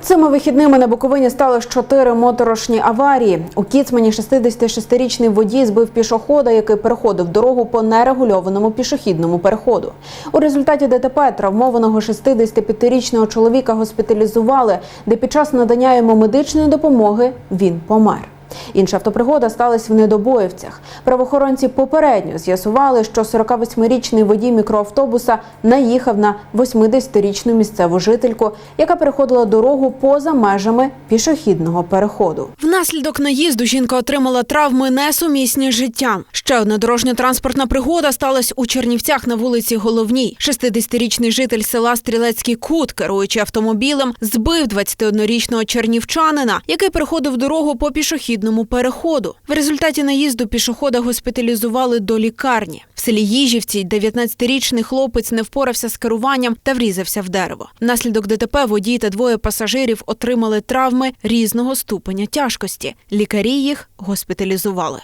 Цими вихідними на Буковині стали чотири моторошні аварії. У Кіцмані 66-річний водій збив пішохода, який переходив дорогу по нерегульованому пішохідному переходу. У результаті ДТП травмованого 65-річного чоловіка госпіталізували, де під час надання йому медичної допомоги він помер. Інша автопригода сталася в Недобоївцях. Правоохоронці попередньо з'ясували, що 48-річний водій мікроавтобуса наїхав на 80-річну місцеву жительку, яка переходила дорогу поза межами пішохідного переходу. Внаслідок наїзду жінка отримала травми несумісні з життям. Ще одна дорожньо-транспортна пригода сталася у Чернівцях на вулиці Головній. 60-річний житель села Стрілецький Кут, керуючи автомобілем, збив 21-річного чернівчанина, який переходив дорогу по пішохідному переходу. В результаті наїзду пішохода госпіталізували до лікарні. В селі Їжівці 19-річний хлопець не впорався з керуванням та врізався в дерево. Внаслідок ДТП водій та двоє пасажирів отримали травми різного ступеня тяжкості. Лікарі їх госпіталізували.